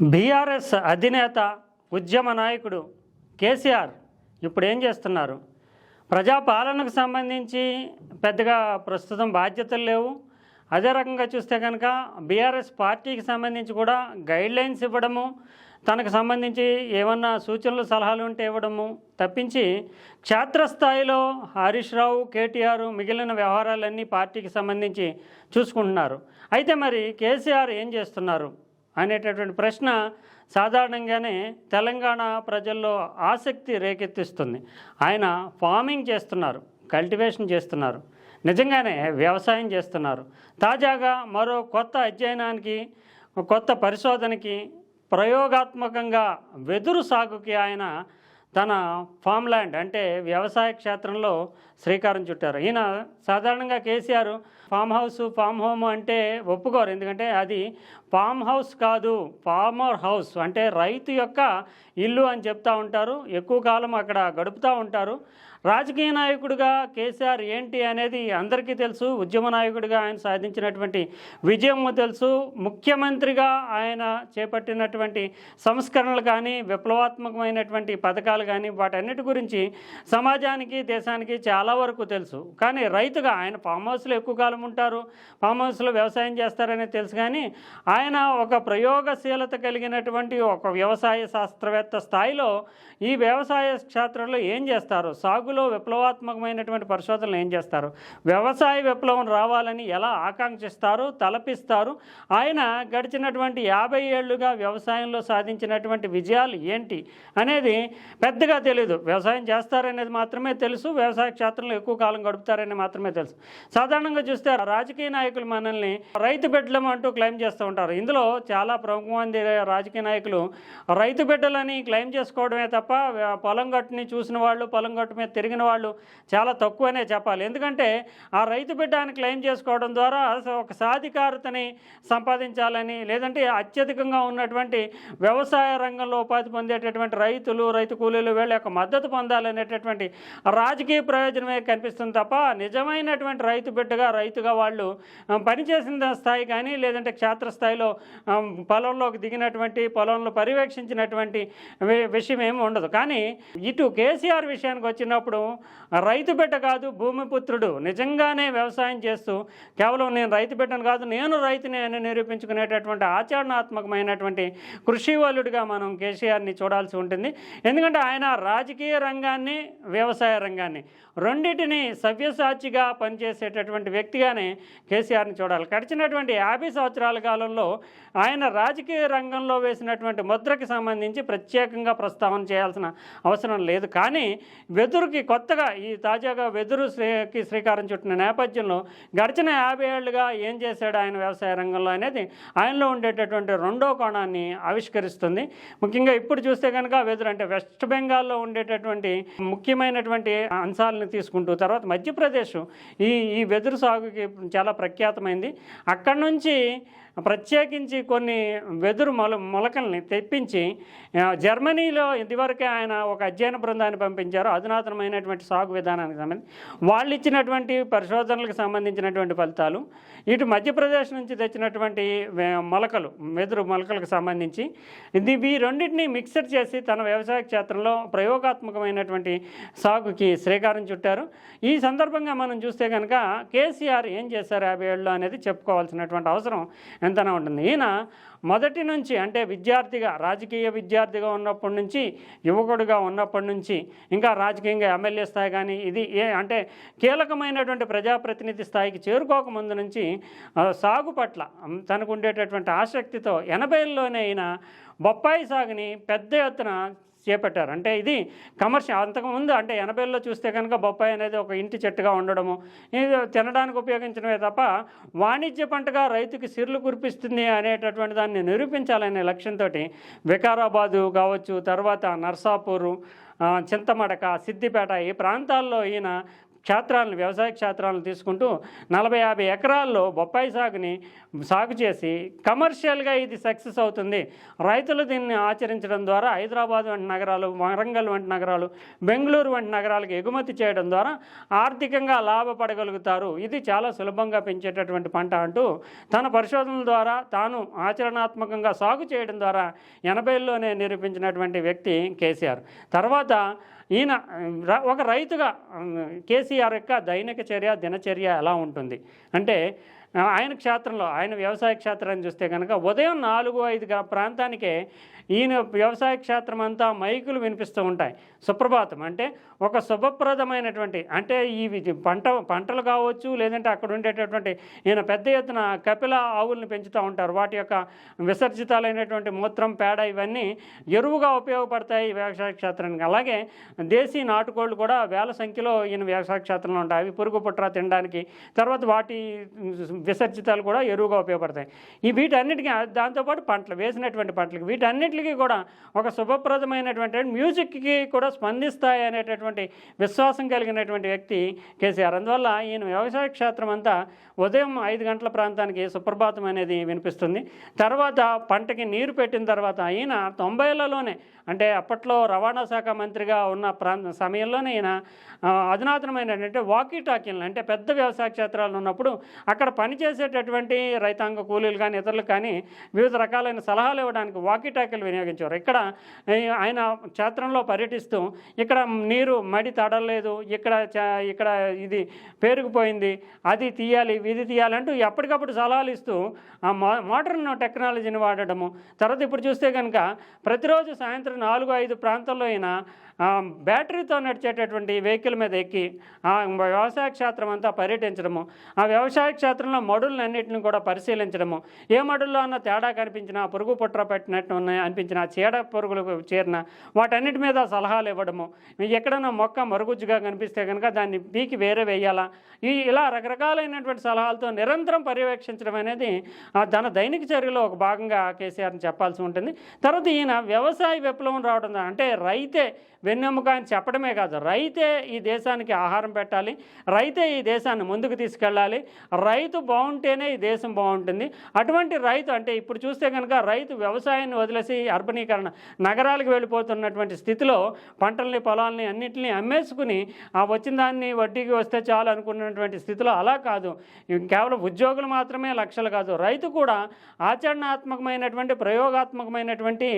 BRS అధినేత ఉద్యమ నాయకుడు కేసీఆర్ ఇప్పుడు ఏం చేస్తున్నారు? ప్రజాపాలనకు సంబంధించి పెద్దగా ప్రస్తుతం బాధ్యతలు లేవు. అదే రకంగా చూస్తే కనుక బీఆర్ఎస్ పార్టీకి సంబంధించి కూడా గైడ్లైన్స్ ఇవ్వడము తనకు సంబంధించి ఏమన్నా సూచనలు సలహాలు ఉంటే ఇవ్వడము తప్పించి క్షేత్రస్థాయిలో హరీష్ రావు కేటీఆర్ మిగిలిన వ్యవహారాలన్నీ పార్టీకి సంబంధించి చూసుకుంటున్నారు. అయితే మరి కేసీఆర్ ఏం చేస్తున్నారు? అనేటటువంటి ప్రశ్న సాధారణంగానే తెలంగాణ ప్రజల్లో ఆసక్తి రేకెత్తిస్తుంది. ఆయన ఫార్మింగ్ చేస్తున్నారు కల్టివేషన్ చేస్తున్నారు నిజంగానే వ్యవసాయం చేస్తున్నారు. తాజాగా మరో కొత్త అధ్యయనానికి కొత్త పరిశోధనకి ప్రయోగాత్మకంగా వెదురు సాగుకి ఆయన తన ఫామ్ ల్యాండ్ అంటే వ్యవసాయ క్షేత్రంలో శ్రీకారం చుట్టారు. ఈయన సాధారణంగా KCR farm house farm home అంటే ఒప్పుకోరు. ఎందుకంటే అది ఫామ్ హౌస్ కాదు ఫార్మర్ హౌస్ అంటే రైతు యొక్క ఇల్లు అని చెప్తూ ఉంటారు. ఎక్కువ కాలం అక్కడ గడుపుతూ ఉంటారు. రాజకీయ నాయకుడిగా కేసీఆర్ ఏంటి అనేది అందరికీ తెలుసు ఉద్యమ నాయకుడిగా ఆయన సాధించినటువంటి విజయం తెలుసు ముఖ్యమంత్రిగా ఆయన చేపట్టినటువంటి సంస్కరణలు కానీ విప్లవాత్మకమైనటువంటి పథకాలు కానీ వాటన్నిటి గురించి సమాజానికి దేశానికి చాలా వరకు తెలుసు. కానీ రైతుగా ఆయన ఫామ్ హౌస్లో ఎక్కువ కాలం ఉంటారు ఫామ్ హౌస్లో వ్యవసాయం చేస్తారనేది తెలుసు కానీ ఆయన ఒక ప్రయోగశీలత కలిగినటువంటి ఒక వ్యవసాయ శాస్త్రవేత్త స్థాయిలో ఈ వ్యవసాయ క్షేత్రంలో ఏం చేస్తారు? సాగులో విప్లవాత్మకమైనటువంటి పరిశోధనలు ఏం చేస్తారు? వ్యవసాయ విప్లవం రావాలని ఎలా ఆకాంక్షిస్తారు? తలపిస్తారు? ఆయన గడిచినటువంటి యాభై ఏళ్ళుగా వ్యవసాయంలో సాధించినటువంటి విజయాలు ఏంటి అనేది పెద్దగా తెలియదు వ్యవసాయం చేస్తారనేది మాత్రమే తెలుసు వ్యవసాయ క్షేత్రంలో ఎక్కువ కాలం గడుపుతారని మాత్రమే తెలుసు. సాధారణంగా చూస్తే రాజకీయ నాయకులు మనల్ని రైతు బిడ్డలం అంటూ క్లెయిమ్ చేస్తూ ఉంటారు. ఇందులో చాలా ప్రముఖమంది రాజకీయ నాయకులు రైతు బిడ్డలని క్లెయిమ్ చేసుకోవడమే తప్ప పొలం గట్టుని చూసిన వాళ్ళు పొలం గట్టు మీద తిరిగిన వాళ్ళు చాలా తక్కువనే చెప్పాలి. ఎందుకంటే ఆ రైతు బిడ్డ క్లెయిమ్ చేసుకోవడం ద్వారా ఒక సాధికారతని సంపాదించాలని లేదంటే అత్యధికంగా ఉన్నటువంటి వ్యవసాయ రంగంలో ఉపాధి పొందేటటువంటి రైతులు రైతు కూలీలు వీళ్ళ యొక్క మద్దతు పొందాలనేటటువంటి రాజకీయ ప్రయోజనమే కనిపిస్తుంది తప్ప నిజమైనటువంటి రైతు బిడ్డగా రైతుగా వాళ్ళు పనిచేసిన స్థాయి కానీ లేదంటే క్షేత్రస్థాయిలో పొలంలోకి దిగినటువంటి పొలంలో పర్యవేక్షించినటువంటి వి- విషయం ఏమి ఉండదు. కానీ ఇటు కేసీఆర్ విషయానికి వచ్చినప్పుడు రైతు బిడ్డ కాదు భూమిపుత్రుడు నిజంగానే వ్యవసాయం చేస్తూ కేవలం నేను రైతు బిడ్డను కాదు నేను రైతుని అని నిరూపించుకునేటటువంటి ఆచరణాత్మకమైనటువంటి కృషి వలుడిగా మనం కేసీఆర్ని చూడాల్సి ఉంటుంది. ఎందుకంటే ఆయన రాజకీయ రంగాన్ని వ్యవసాయ రంగాన్ని రెండింటిని సవ్యసాచిగా పనిచేసేటటువంటి వ్యక్తిగానే కేసీఆర్ని చూడాలి. గడిచినటువంటి యాభై సంవత్సరాల కాలంలో ఆయన రాజకీయ రంగంలో వేసినటువంటి ముద్రకి సంబంధించి ప్రత్యేకంగా ప్రస్తావన చేయాల్సిన అవసరం లేదు. కానీ వెదురుకి కొత్తగా ఈ తాజాగా వెదురు శ్రీకి శ్రీకారం చుట్టిన నేపథ్యంలో గడిచిన యాభై ఏళ్ళుగా ఏం చేశాడు ఆయన వ్యవసాయ రంగంలో అనేది ఆయనలో ఉండేటటువంటి రెండో కోణాన్ని ఆవిష్కరిస్తుంది. ముఖ్యంగా ఇప్పుడు చూస్తే కనుక వెదురు అంటే వెస్ట్ బెంగాల్లో ఉండేటటువంటి ముఖ్యమైనటువంటి అంశాలను తీసుకుంటూ తర్వాత మధ్యప్రదేశ్ ఈ ఈ వెదురు సాగుకి చాలా ప్రఖ్యాతమైంది. అక్కడి నుంచి ప్రత్యేకించి కొన్ని వెదురు మొల మొలకల్ని తెప్పించి జర్మనీలో ఇదివరకే ఆయన ఒక అధ్యయన బృందాన్ని పంపించారు. అధునాతనమైనటువంటి సాగు విధానానికి సంబంధించి వాళ్ళు ఇచ్చినటువంటి పరిశోధనలకు సంబంధించినటువంటి ఫలితాలు ఇటు మధ్యప్రదేశ్ నుంచి తెచ్చినటువంటి మొలకలు వెదురు మొలకలకు సంబంధించి ఇది ఈ రెండింటిని మిక్సర్ చేసి తన వ్యవసాయ క్షేత్రంలో ప్రయోగాత్మకమైనటువంటి సాగుకి శ్రీకారం చుట్టారు. ఈ సందర్భంగా మనం చూస్తే కనుక కేసీఆర్ ఏం చేశారు యాభై ఏళ్ళు అనేది చెప్పుకోవాల్సినటువంటి అవసరం ఎంతనా ఉంటుంది. ఈయన మొదటి నుంచి అంటే విద్యార్థిగా రాజకీయ విద్యార్థిగా ఉన్నప్పటి నుంచి యువకుడిగా ఉన్నప్పటి నుంచి ఇంకా రాజకీయంగా ఎమ్మెల్యే స్థాయి కానీ ఇది ఏ అంటే కీలకమైనటువంటి ప్రజాప్రతినిధి స్థాయికి చేరుకోకముందు నుంచి సాగు పట్ల తనకు ఉండేటటువంటి ఆసక్తితో ఎనభైల్లోనే ఈయన బొప్పాయి సాగుని పెద్ద ఎత్తున చేపట్టారు. అంటే ఇది కమర్షియల్ అంతకుముందు అంటే ఎనభైలో చూస్తే కనుక బొప్పాయి అనేది ఒక ఇంటి చెట్టుగా ఉండడము. ఇది తినడానికి ఉపయోగించడమే తప్ప వాణిజ్య పంటగా రైతుకి సిర్లు కురిపిస్తుంది అనేటటువంటి దాన్ని నిరూపించాలనే లక్ష్యంతో వికారాబాదు కావచ్చు తర్వాత నర్సాపూరు చింతమడక సిద్దిపేట ఈ ప్రాంతాల్లో ఈయన క్షేత్రాలను వ్యవసాయ క్షేత్రాలను తీసుకుంటూ నలభై యాభై ఎకరాల్లో బొప్పాయి సాగుని సాగు చేసి కమర్షియల్గా ఇది సక్సెస్ అవుతుంది. రైతులు దీన్ని ఆచరించడం ద్వారా హైదరాబాద్ వంటి నగరాలు వరంగల్ వంటి నగరాలు బెంగళూరు వంటి నగరాలకు ఎగుమతి చేయడం ద్వారా ఆర్థికంగా లాభపడగలుగుతారు. ఇది చాలా సులభంగా పెంచేటటువంటి పంట అంటూ తన పరిశోధనల ద్వారా తాను ఆచరణాత్మకంగా సాగు చేయడం ద్వారా ఎనభైల్లోనే నిరూపించినటువంటి వ్యక్తి కేసీఆర్. తర్వాత ఈయన ఒక రైతుగా కేసీఆర్ యొక్క దైనిక చర్య దినచర్య ఎలా ఉంటుంది? అంటే ఆయన క్షేత్రంలో ఆయన వ్యవసాయ క్షేత్రాన్ని చూస్తే కనుక ఉదయం నాలుగు ఐదు ప్రాంతానికే ఈయన వ్యవసాయ క్షేత్రం అంతా మైకులు వినిపిస్తూ ఉంటాయి. సుప్రభాతం అంటే ఒక శుభప్రదమైనటువంటి అంటే ఈ పంట పంటలు కావచ్చు లేదంటే అక్కడ ఉండేటటువంటి ఈయన పెద్ద ఎత్తున కపిల ఆవుల్ని పెంచుతూ ఉంటారు. వాటి యొక్క విసర్జితాలైనటువంటి మూత్రం పేడ ఇవన్నీ ఎరువుగా ఉపయోగపడతాయి వ్యవసాయ క్షేత్రానికి. అలాగే దేశీ నాటుకోళ్ళు కూడా వేల సంఖ్యలో ఈయన వ్యవసాయ క్షేత్రంలో ఉంటాయి. అవి పురుగు పుట్ర తినడానికి తర్వాత వాటి విసర్జితాలు కూడా ఎరువుగా ఉపయోగపడతాయి. ఈ వీటన్నిటికీ దాంతోపాటు పంటలు వేసినటువంటి పంటలకు వీటన్నిటికీ కూడా ఒక శుభప్రదమైనటువంటి మ్యూజిక్కి కూడా స్పందిస్తాయి అనేటటువంటి విశ్వాసం కలిగినటువంటి వ్యక్తి కేసీఆర్. అందువల్ల ఈయన వ్యవసాయ క్షేత్రం అంతా ఉదయం ఐదు గంటల ప్రాంతానికి సుప్రభాతం అనేది వినిపిస్తుంది. తర్వాత పంటకి నీరు పెట్టిన తర్వాత ఈయన తొంభైలలోనే అంటే అప్పట్లో రవాణా శాఖ మంత్రిగా ఉన్న ప్రాంత సమయంలోనే ఈయన అధునాతనమైనటువంటి వాకీ టాకీలను అంటే పెద్ద వ్యవసాయ క్షేత్రాలు ఉన్నప్పుడు అక్కడ పనిచేసేటటువంటి రైతాంగ కూలీలు కానీ ఇతరులు కానీ వివిధ రకాలైన సలహాలు ఇవ్వడానికి వాకీ టాకీలు వినియోగించేవారు. ఇక్కడ ఆయన క్షేత్రంలో పర్యటిస్తూ ఇక్కడ నీరు మడి తడలేదు ఇక్కడ ఇక్కడ ఇది పేరుకుపోయింది అది తీయాలి ఇది తీయాలంటూ ఎప్పటికప్పుడు సలహాలు ఇస్తూ ఆ మో మోడర్న్ టెక్నాలజీని వాడటము తర్వాత ఇప్పుడు చూస్తే కనుక ప్రతిరోజు సాయంత్రం నాలుగు ఐదు ప్రాంతాల్లో అయినా బ్యాటరీతో నడిచేటటువంటి వెహికల్ మీద ఎక్కి ఆ వ్యవసాయ క్షేత్రం అంతా పర్యటించడము ఆ వ్యవసాయ క్షేత్రంలో మడులన్నింటిని కూడా పరిశీలించడము ఏ మడుల్లో అన్న తేడా కనిపించినా పురుగు పుట్ర పెట్టినట్టు ఉన్నాయి అనిపించిన చీడ పురుగులు చేరిన వాటన్నిటి మీద సలహాలు ఇవ్వడము. ఎక్కడైనా మొక్క మరుగుజ్జుగా కనిపిస్తే కనుక దాన్ని పీకి వేరే వేయాలా? ఈ ఇలా రకరకాలైనటువంటి సలహాలతో నిరంతరం పర్యవేక్షించడం అనేది తన దైనిక చర్యలో ఒక భాగంగా కేసీఆర్ని చెప్పాల్సి ఉంటుంది. తర్వాత ఈయన వ్యవసాయ విప్లవం రావడం అంటే రైతే వెన్నెముక అని చెప్పడమే కాదు రైతే ఈ దేశానికి ఆహారం పెట్టాలి రైతే ఈ దేశాన్ని ముందుకు తీసుకెళ్ళాలి రైతు బాగుంటేనే ఈ దేశం బాగుంటుంది. అటువంటి రైతు అంటే ఇప్పుడు చూస్తే కనుక రైతు వ్యవసాయాన్ని వదిలేసి అర్బనీకరణ నగరాలకు వెళ్ళిపోతున్నటువంటి స్థితిలో పంటల్ని పొలాల్ని అన్నింటినీ అమ్మేసుకుని ఆ వచ్చిన దాన్ని వడ్డీకి వస్తే చాలు అనుకున్నటువంటి స్థితిలో అలా కాదు. కేవలం ఉద్యోగులు మాత్రమే లక్షలు కాదు రైతు కూడా ఆచరణాత్మకమైనటువంటి ప్రయోగాత్మకమైనటువంటి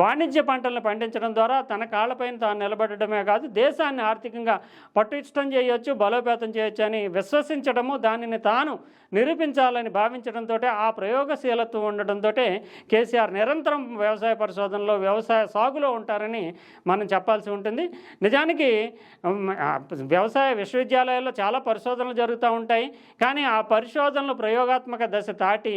వాణిజ్య పంటలను పండించడం ద్వారా తన కాళ్ళపైన తాను నిలబెట్టడమే కాదు దేశాన్ని ఆర్థికంగా పటిష్టం చేయొచ్చు బలోపేతం చేయొచ్చు అని విశ్వసించడము దానిని తాను నిరూపించాలని భావించడంతో ఆ ప్రయోగశీలత్వం ఉండడంతో కేసీఆర్ నిరంతరం వ్యవసాయ పరిశోధనలో వ్యవసాయ సాగులో ఉంటారని మనం చెప్పాల్సి ఉంటుంది. నిజానికి వ్యవసాయ విశ్వవిద్యాలయాల్లో చాలా పరిశోధనలు జరుగుతూ ఉంటాయి. కానీ ఆ పరిశోధనలు ప్రయోగాత్మక దశ దాటి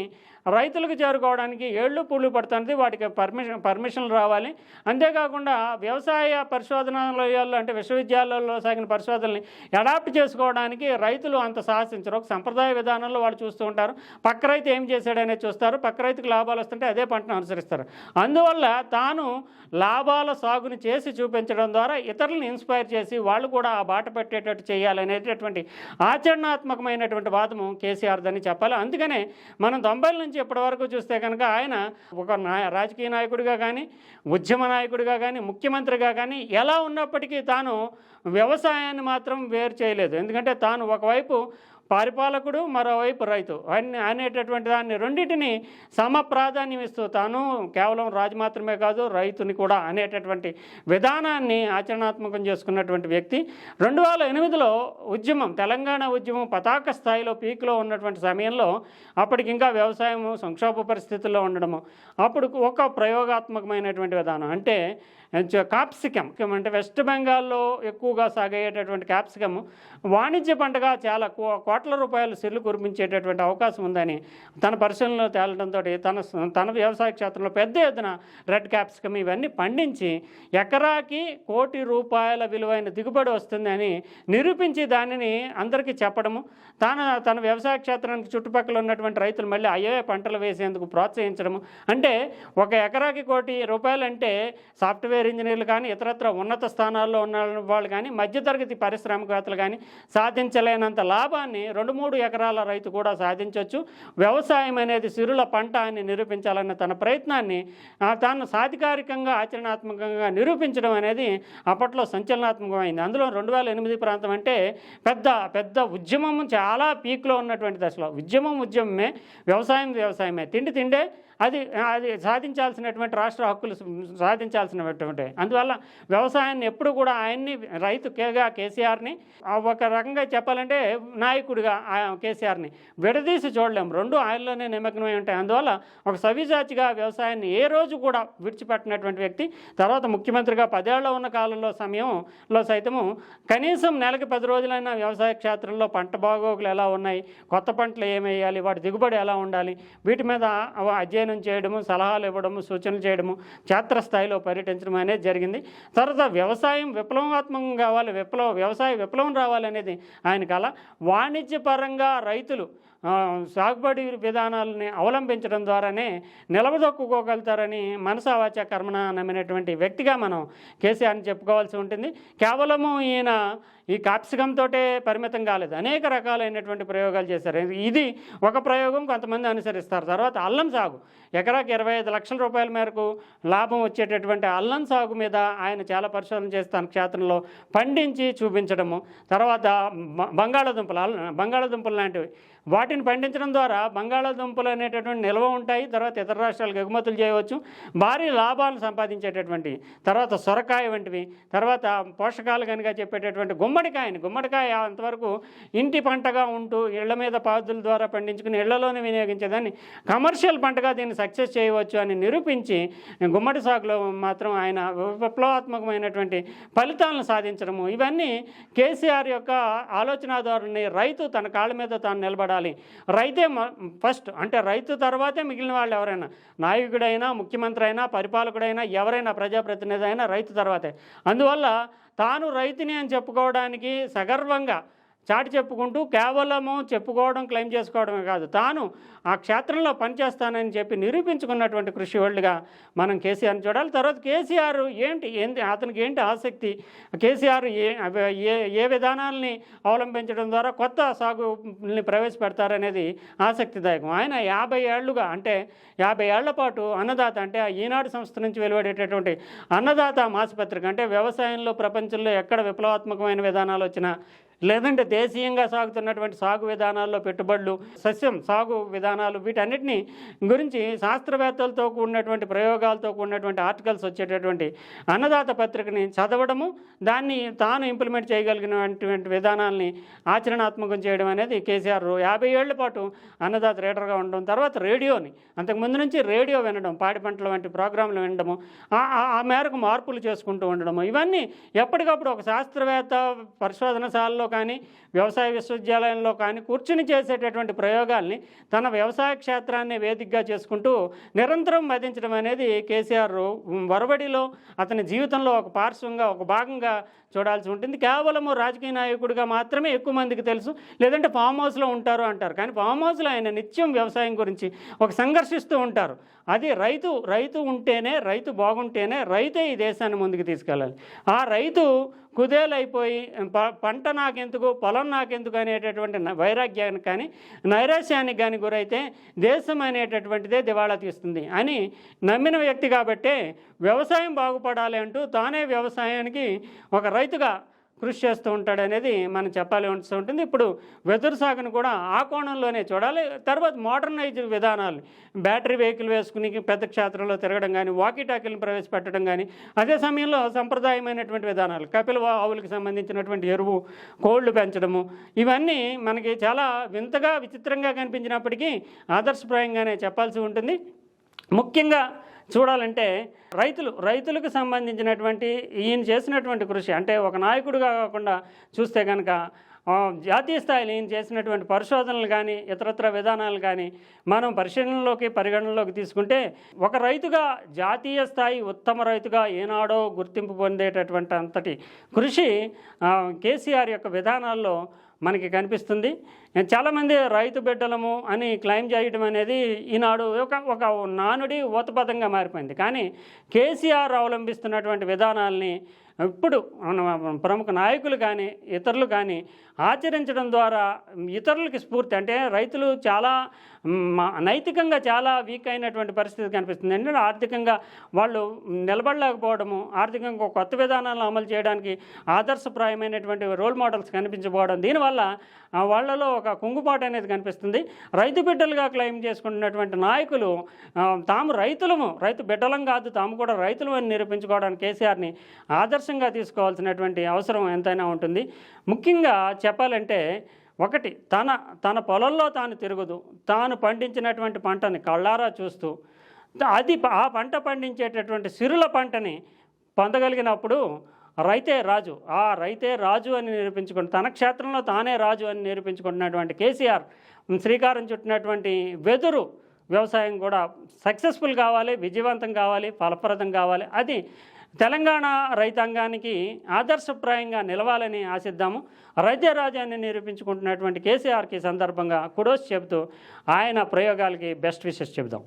రైతులకు చేరుకోవడానికి ఏళ్ళు పూలు పడుతుంది వాటికి పర్మిషన్ పర్మిషన్లు రావాలి. అంతేకాకుండా వ్యవసాయ పరిశోధనలలో అంటే విశ్వవిద్యాలయాల్లో సాగిన పరిశోధనల్ని అడాప్ట్ చేసుకోవడానికి రైతులు అంత సాహసించరు. ఒక సంప్రదాయ విధానంలో వాళ్ళు చూస్తూ ఉంటారు. పక్క రైతు ఏం చేశాడనేది చూస్తారు. పక్క రైతుకు లాభాలు వస్తుంటే అదే పంటను అనుసరిస్తారు. అందువల్ల తాను లాభాల సాగుని చేసి చూపించడం ద్వారా ఇతరులను ఇన్స్పైర్ చేసి వాళ్ళు కూడా ఆ బాట పెట్టేటట్టు చేయాలనేటటువంటి ఆచరణాత్మకమైనటువంటి వాదము కేసీఆర్దని చెప్పాలి. అందుకనే మనం తొంభైల నుంచి ఇప్పటి వరకు చూస్తే కనుక ఆయన ఒక నాయ రాజకీయ నాయకుడిగా కానీ ఉద్యమ నాయకుడిగా కానీ ముఖ్యమంత్రిగా కానీ ఎలా ఉన్నప్పటికీ తాను వ్యవసాయాన్ని మాత్రం వేరు చేయలేదు. ఎందుకంటే తాను ఒకవైపు పరిపాలకుడు మరోవైపు రైతు. అన్ని అనేటటువంటి దాన్ని రెండింటిని సమ ప్రాధాన్యం ఇస్తూ తాను కేవలం రాజు మాత్రమే కాదు రైతుని కూడా అనేటటువంటి విధానాన్ని ఆచరణాత్మకం చేసుకున్నటువంటి వ్యక్తి. రెండు వేల ఎనిమిదిలో ఉద్యమం తెలంగాణ ఉద్యమం పతాక స్థాయిలో పీక్లో ఉన్నటువంటి సమయంలో అప్పటికి ఇంకా వ్యవసాయం సంక్షోభ పరిస్థితుల్లో ఉండడము. అప్పుడు ఒక ప్రయోగాత్మకమైనటువంటి విధానం. అంటే కాప్సికమ్ అంటే వెస్ట్ బెంగాల్లో ఎక్కువగా సాగయ్యేటటువంటి క్యాప్సికమ్ వాణిజ్య పంటగా చాలా కో- కోట్ల రూపాయలు సెల్లు కురిపించేటటువంటి అవకాశం ఉందని తన పరిశీలనలో తేలడంతో తన తన వ్యవసాయ క్షేత్రంలో పెద్ద ఎత్తున రెడ్ క్యాప్సికమ్ ఇవన్నీ పండించి ఎకరాకి కోటి రూపాయల విలువైన దిగుబడి వస్తుందని నిరూపించి దానిని అందరికీ చెప్పడము. తాను తన వ్యవసాయ క్షేత్రానికి చుట్టుపక్కల ఉన్నటువంటి రైతులు మళ్ళీ అయ్యే పంటలు వేసేందుకు ప్రోత్సహించడము. అంటే ఒక ఎకరాకి కోటి రూపాయలు అంటే సాఫ్ట్వేర్ ఇంజనీర్లు కానీ ఇతరత్ర ఉన్నత స్థానాల్లో ఉన్న వాళ్ళు కానీ మధ్యతరగతి పారిశ్రామికవేత్తలు కానీ సాధించలేనంత లాభాన్ని రెండు మూడు ఎకరాల రైతు కూడా సాధించవచ్చు వ్యవసాయం అనేది సిరుల పంట అని నిరూపించాలన్న తన ప్రయత్నాన్ని తాను సాధికారికంగా ఆచరణాత్మకంగా నిరూపించడం అనేది అప్పట్లో సంచలనాత్మకమైంది. అందులో రెండు వేల ఎనిమిది ప్రాంతం అంటే పెద్ద పెద్ద ఉద్యమం చాలా పీక్లో ఉన్నటువంటి దశలో. ఉద్యమం ఉద్యమమే వ్యవసాయం వ్యవసాయమే. తిండి తిండే అది అది సాధించాల్సినటువంటి రాష్ట్ర హక్కులు సాధించాల్సినటువంటి అందువల్ల వ్యవసాయాన్ని ఎప్పుడు కూడా ఆయన్ని రైతు కేగా కేసీఆర్ని ఒక రకంగా చెప్పాలంటే నాయకుడిగా కేసీఆర్ని విడదీసి చూడలేము రెండు ఆయనలోనే నిమగ్నమై ఉంటాయి. అందువల్ల ఒక సవిజాతిగా వ్యవసాయాన్ని ఏ రోజు కూడా విడిచిపెట్టినటువంటి వ్యక్తి తర్వాత ముఖ్యమంత్రిగా పదేళ్ళ ఉన్న కాలంలో సమయంలో సైతము కనీసం నెలకి పది రోజులైనా వ్యవసాయ క్షేత్రంలో పంట బాగోగులు ఎలా ఉన్నాయి కొత్త పంటలు ఏమేయాలి వాటి దిగుబడి ఎలా ఉండాలి వీటి మీద అధ్యయనం అధ్యయనం చేయడము సలహాలు ఇవ్వడము సూచనలు చేయడము క్షేత్రస్థాయిలో పర్యటించడం అనేది జరిగింది. తర్వాత వ్యవసాయం విప్లవాత్మకం కావాలి విప్లవ వ్యవసాయ విప్లవం రావాలనేది ఆయన కల. వాణిజ్యపరంగా రైతులు సాగుబడి విధానాలని అవలంబించడం ద్వారానే నిలబదొక్కుకోగలుగుతారని మనసావాచ కర్మణ నమ్మినటువంటి వ్యక్తిగా మనం కేసీఆర్ని చెప్పుకోవాల్సి ఉంటుంది. కేవలము ఈయన ఈ కాప్సికం తోటే పరిమితం కాలేదు. అనేక రకాలైనటువంటి ప్రయోగాలు చేశారు. ఇది ఒక ప్రయోగం కొంతమంది అనుసరిస్తారు. తర్వాత అల్లం సాగు. ఎకరాకి ఇరవై ఐదు లక్షల రూపాయల మేరకు లాభం వచ్చేటటువంటి అల్లం సాగు మీద ఆయన చాలా పరిశోధన చేసి తన క్షేత్రంలో పండించి చూపించడము. తర్వాత బంగాళాదుంపలు అల్ల- బంగాళాదుంపలు లాంటివి. వాటిని పండించడం ద్వారా బంగాళాదుంపలు అనేటటువంటి నిల్వ ఉంటాయి. తర్వాత ఇతర రాష్ట్రాలకు ఎగుమతులు చేయవచ్చు. భారీ లాభాలు సంపాదించేటటువంటి తర్వాత సొరకాయ వంటివి. తర్వాత పోషకాలు కనుక చెప్పేటటువంటి గుమ్మ గుమ్మడికాయని గుమ్మడికాయ అంతవరకు ఇంటి పంటగా ఉంటూ ఇళ్ళ మీద పాదుల ద్వారా పండించుకుని ఇళ్ళలోనే వినియోగించేదాన్ని. కమర్షియల్ పంటగా దీన్ని సక్సెస్ చేయవచ్చు అని నిరూపించి గుమ్మడి సాగులో మాత్రం ఆయన విప్లవాత్మకమైనటువంటి ఫలితాలను సాధించడము. ఇవన్నీ కేసీఆర్ యొక్క ఆలోచన ధోరణి రైతు తన కాళ్ళ మీద తాను నిలబడాలి. రైతే ఫస్ట్ అంటే రైతు తర్వాతే మిగిలిన వాళ్ళు ఎవరైనా నాయకుడైనా ముఖ్యమంత్రి అయినా పరిపాలకుడైనా ఎవరైనా ప్రజాప్రతినిధి అయినా రైతు తర్వాతే. అందువల్ల తాను రైతుని అని చెప్పుకోవడానికి సగర్వంగా చాటి చెప్పుకుంటూ కేవలము చెప్పుకోవడం క్లెయిమ్ చేసుకోవడమే కాదు. తాను ఆ క్షేత్రంలో పనిచేస్తానని చెప్పి నిరూపించుకున్నటువంటి కృషి వాళ్ళుగా మనం కేసీఆర్ని చూడాలి. తర్వాత కేసీఆర్ ఏంటి ఏంటి అతనికి ఏంటి ఆసక్తి? కేసీఆర్ ఏ ఏ ఏ విధానాలని అవలంబించడం ద్వారా కొత్త సాగుని ప్రవేశపెడతారనేది ఆసక్తిదాయకం. ఆయన యాభై ఏళ్ళుగా అంటే యాభై ఏళ్ళ పాటు అన్నదాత అంటే ఆ ఈనాడు సంస్థ నుంచి వెలువడేటటువంటి అన్నదాత మాసపత్రిక అంటే వ్యవసాయంలో ప్రపంచంలో ఎక్కడ విప్లవాత్మకమైన విధానాలు వచ్చినా లేదంటే దేశీయంగా సాగుతున్నటువంటి సాగు విధానాల్లో పెట్టుబడులు సస్యం సాగు విధానాలు వీటన్నిటిని గురించి శాస్త్రవేత్తలతో కూడినటువంటి ప్రయోగాలతో కూడినటువంటి ఆర్టికల్స్ వచ్చేటటువంటి అన్నదాత పత్రికని చదవడము దాన్ని తాను ఇంప్లిమెంట్ చేయగలిగినటువంటి విధానాల్ని ఆచరణాత్మకం చేయడం అనేది కేసీఆర్ యాభై ఏళ్ళ పాటు అన్నదాత రీడర్గా ఉండడం తర్వాత రేడియోని అంతకుముందు నుంచి రేడియో వినడం పాడి పంటల వంటి ప్రోగ్రాంలు వినడము ఆ- ఆ మేరకు మార్పులు చేసుకుంటూ ఉండడము ఇవన్నీ ఎప్పటికప్పుడు ఒక శాస్త్రవేత్త పరిశోధనశాలలో కానీ వ్యవసాయ విశ్వవిద్యాలయంలో కానీ కూర్చుని చేసేటటువంటి ప్రయోగాల్ని తన వ్యవసాయ క్షేత్రాన్ని వేదికగా చేసుకుంటూ నిరంతరం మదించడం అనేది కేసీఆర్ వరబడిలో అతని జీవితంలో ఒక పార్శ్వంగా ఒక భాగంగా చూడాల్సి ఉంటుంది. కేవలము రాజకీయ నాయకుడిగా మాత్రమే ఎక్కువ మందికి తెలుసు. లేదంటే ఫామ్ హౌస్లో ఉంటారు అంటారు. కానీ ఫామ్ హౌస్లో ఆయన నిత్యం వ్యవసాయం గురించి ఒక సంఘర్షిస్తూ ఉంటారు. అది రైతు రైతు ఉంటేనే రైతు బాగుంటేనే రైతే ఈ దేశాన్ని ముందుకు తీసుకెళ్ళాలి. ఆ రైతు కుదేలైపోయి పంట నాకెందుకు పొలం నాకెందుకు అనేటటువంటి వైరాగ్యానికి కానీ నైరాశ్యానికి కానీ గురైతే దేశం అనేటటువంటిదే దివాళా తీస్తుంది అని నమ్మిన వ్యక్తి కాబట్టే వ్యవసాయం బాగుపడాలి అంటూ తానే వ్యవసాయానికి ఒక రైతుగా కృషి చేస్తూ ఉంటాడు అనేది మనం చెప్పాలి ఉంటూ ఉంటుంది. ఇప్పుడు వెదురు సాగును కూడా ఆ కోణంలోనే చూడాలి. తర్వాత మోడర్నైజ్ విధానాలు బ్యాటరీ వెహికల్ వేసుకుని పెద్ద క్షేత్రంలో తిరగడం కానీ వాకీ టాకీలను ప్రవేశపెట్టడం కానీ అదే సమయంలో సంప్రదాయమైనటువంటి విధానాలు కపిల ఆవులకు సంబంధించినటువంటి ఎరువు కోళ్ళు పెంచడము ఇవన్నీ మనకి చాలా వింతగా విచిత్రంగా కనిపించినప్పటికీ ఆదర్శప్రాయంగానే చెప్పాల్సి ఉంటుంది. ముఖ్యంగా చూడాలంటే రైతులు రైతులకు సంబంధించినటువంటి ఈయన చేసినటువంటి కృషి అంటే ఒక నాయకుడుగా కాకుండా చూస్తే కనుక జాతీయ స్థాయిలో ఈయన చేసినటువంటి పరిశోధనలు కానీ ఇతరత్ర విధానాలు కానీ మనం పరిశీలనలోకి పరిగణనలోకి తీసుకుంటే ఒక రైతుగా జాతీయ స్థాయి ఉత్తమ రైతుగా ఏనాడో గుర్తింపు పొందేటటువంటి అంతటి కృషి కేసీఆర్ యొక్క విధానాల్లో మనకి కనిపిస్తుంది. చాలామంది రైతు బిడ్డలము అని క్లెయిమ్ చేయడం అనేది ఈనాడు ఒక ఒక నానుడి ఊతపదంగా మారిపోయింది. కానీ కేసీఆర్ అవలంబిస్తున్నటువంటి విధానాల్ని ఇప్పుడు మన ప్రముఖ నాయకులు కానీ ఇతరులు కానీ ఆచరించడం ద్వారా ఇతరులకి స్ఫూర్తి అంటే రైతులు చాలా మ, నైతికంగా చాలా వీక్ అయినటువంటి పరిస్థితి కనిపిస్తుంది. ఎందుకంటే ఆర్థికంగా వాళ్ళు నిలబడలేకపోవడము ఆర్థికంగా కొత్త విధానాలను అమలు చేయడానికి ఆదర్శప్రాయమైనటువంటి రోల్ మోడల్స్ కనిపించకపోవడం దీనివల్ల వాళ్ళలో ఒక కుంగుబాటు అనేది కనిపిస్తుంది. రైతు బిడ్డలుగా క్లెయిమ్ చేసుకుంటున్నటువంటి నాయకులు తాము రైతులము రైతు బిడ్డలం కాదు తాము కూడా రైతులు అని నిరూపించుకోవడానికి కేసీఆర్ని ఆదర్శంగా తీసుకోవాల్సినటువంటి అవసరం ఎంతైనా ఉంటుంది. ముఖ్యంగా చెప్పాలంటే ఒకటి తన తన పొలంలో తాను తిరుగుదు. తాను పండించినటువంటి పంటని కళ్ళారా చూస్తూ అది ఆ పంట పండించేటటువంటి సిరుల పంటని పొందగలిగినప్పుడు రైతే రాజు ఆ రైతే రాజు అని నిరూపించుకుంటు తన క్షేత్రంలో తానే రాజు అని నిరూపించుకుంటున్నటువంటి కేసీఆర్ శ్రీకారం చుట్టినటువంటి వెదురు వ్యవసాయం కూడా సక్సెస్ఫుల్ కావాలి విజయవంతం కావాలి ఫలప్రదం కావాలి. అది తెలంగాణ రైతాంగానికి ఆదర్శప్రాయంగా నిలవాలని ఆశిద్దాము. రాజ్యాన్ని నిరూపించుకుంటున్నటువంటి కేసీఆర్కి సందర్భంగా కుడోస్ చెబుతూ ఆయన ప్రయోగాలకి బెస్ట్ విషెస్ చెబుదాం.